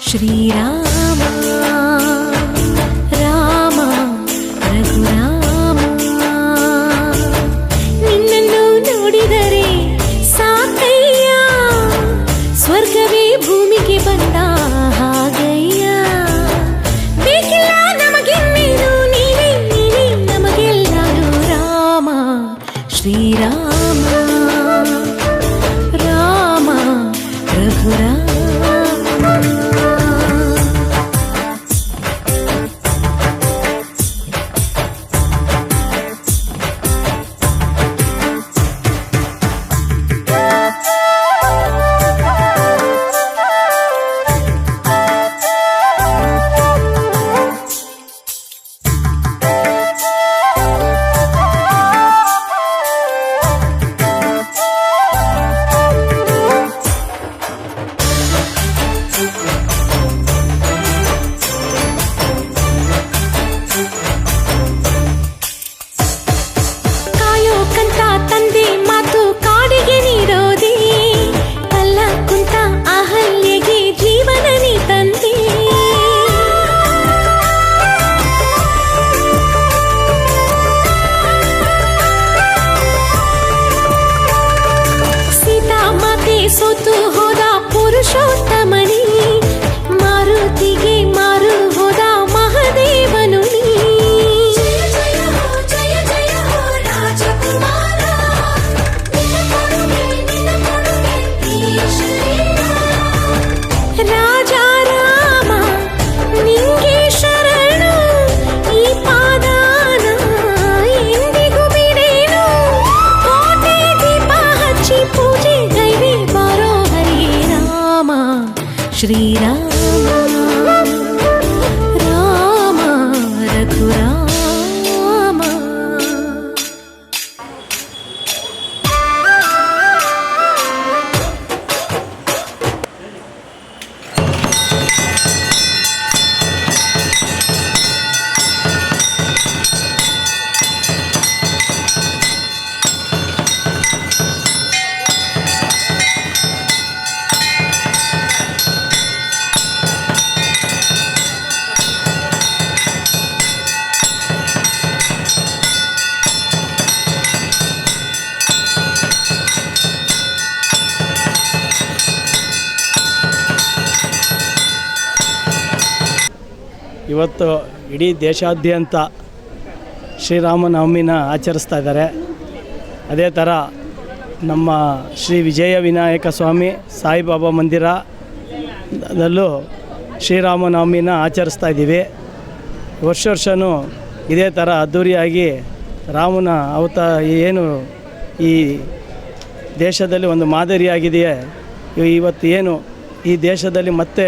ಶ್ರೀರಾಮ యేసుతు హోదా పురుషోత్త ಶ್ರೀರಾಮ ಇವತ್ತು ಇಡೀ ದೇಶಾದ್ಯಂತ ಶ್ರೀರಾಮನವಮಿನ ಆಚರಿಸ್ತಾ ಇದ್ದಾರೆ. ಅದೇ ಥರ ನಮ್ಮ ಶ್ರೀ ವಿಜಯ ವಿನಾಯಕ ಸ್ವಾಮಿ ಸಾಯಿಬಾಬಾ ಮಂದಿರದಲ್ಲೂ ಶ್ರೀರಾಮನವಮಿನ ಆಚರಿಸ್ತಾ ಇದ್ದೀವಿ. ವರ್ಷ ವರ್ಷವೂ ಇದೇ ಥರ ಅದ್ಧೂರಿಯಾಗಿ ರಾಮನ ಅವತ ಏನು ಈ ದೇಶದಲ್ಲಿ ಒಂದು ಮಾದರಿಯಾಗಿದೆಯೇ ಇವತ್ತು ಏನು ಈ ದೇಶದಲ್ಲಿ ಮತ್ತೆ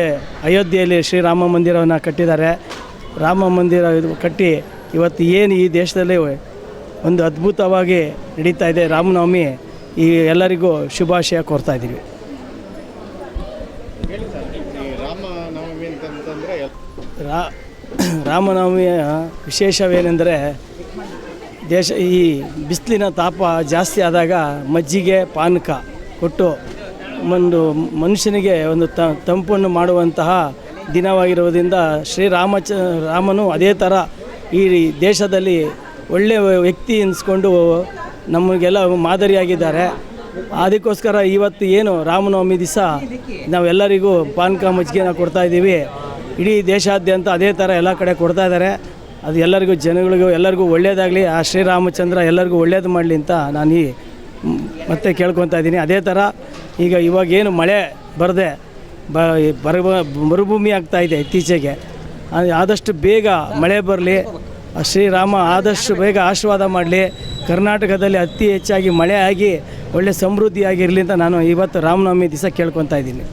ಅಯೋಧ್ಯೆಯಲ್ಲಿ ಶ್ರೀರಾಮ ಮಂದಿರವನ್ನು ಕಟ್ಟಿದ್ದಾರೆ. ರಾಮ ಮಂದಿರ ಇದು ಕಟ್ಟಿ ಇವತ್ತು ಏನು ಈ ದೇಶದಲ್ಲಿ ಒಂದು ಅದ್ಭುತವಾಗಿ ನಡೀತಾ ಇದೆ. ರಾಮನವಮಿ ಈ ಎಲ್ಲರಿಗೂ ಶುಭಾಶಯ ಕೋರ್ತಾ ಇದ್ದೀವಿ. ರಾ ರಾಮನವಮಿಯ ವಿಶೇಷವೇನೆಂದರೆ ದೇಶ ಈ ಬಿಸಿಲಿನ ತಾಪ ಜಾಸ್ತಿ ಆದಾಗ ಮಜ್ಜಿಗೆ ಪಾನಕ ಕೊಟ್ಟು ಒಂದು ಮನುಷ್ಯನಿಗೆ ಒಂದು ತ, ತಂಪನ್ನು ಮಾಡುವಂತಹ ದಿನವಾಗಿರುವುದರಿಂದ ಶ್ರೀರಾಮಚ ರಾಮನು ಅದೇ ಥರ ಈ ದೇಶದಲ್ಲಿ ಒಳ್ಳೆಯ ವ್ಯಕ್ತಿ ಎನಿಸ್ಕೊಂಡು ನಮಗೆಲ್ಲ ಮಾದರಿಯಾಗಿದ್ದಾರೆ. ಅದಕ್ಕೋಸ್ಕರ ಇವತ್ತು ಏನು ರಾಮನವಮಿ ದಿವಸ ನಾವೆಲ್ಲರಿಗೂ ಪಾನಕ ಮಜ್ಜಿಗೆನ ಕೊಡ್ತಾ ಇದ್ದೀವಿ. ಇಡೀ ದೇಶಾದ್ಯಂತ ಅದೇ ಥರ ಎಲ್ಲ ಕಡೆ ಕೊಡ್ತಾ ಇದ್ದಾರೆ. ಅದು ಎಲ್ಲರಿಗೂ ಜನಗಳಿಗೂ ಎಲ್ಲರಿಗೂ ಒಳ್ಳೆಯದಾಗಲಿ ಆ ಶ್ರೀರಾಮಚಂದ್ರ ಎಲ್ಲರಿಗೂ ಒಳ್ಳೇದು ಮಾಡಲಿ ಅಂತ ನಾನು ಈ ಮತ್ತೆ ಕೇಳ್ಕೊತಾ ಇದ್ದೀನಿ. ಅದೇ ಥರ ಈಗ ಇವಾಗೇನು ಮಳೆ ಬರದೆ ಬರ ಮರುಭೂಮಿ ಇದೆ ಇತ್ತೀಚೆಗೆ. ಆದಷ್ಟು ಬೇಗ ಮಳೆ ಬರಲಿ ಶ್ರೀರಾಮ ಆದಷ್ಟು ಬೇಗ ಆಶೀರ್ವಾದ ಮಾಡಲಿ. ಕರ್ನಾಟಕದಲ್ಲಿ ಅತಿ ಹೆಚ್ಚಾಗಿ ಮಳೆ ಆಗಿ ಒಳ್ಳೆ ಸಮೃದ್ಧಿಯಾಗಿರಲಿ ಅಂತ ನಾನು ಇವತ್ತು ರಾಮನವಮಿ ದಿವಸ ಕೇಳ್ಕೊತಾ ಇದ್ದೀನಿ.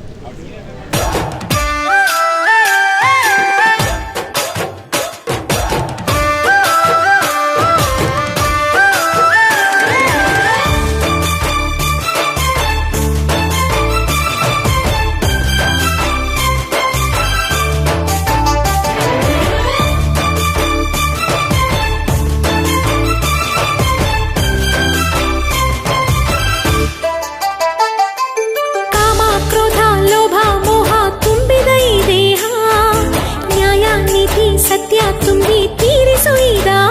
Satya, tú me tienes oídos.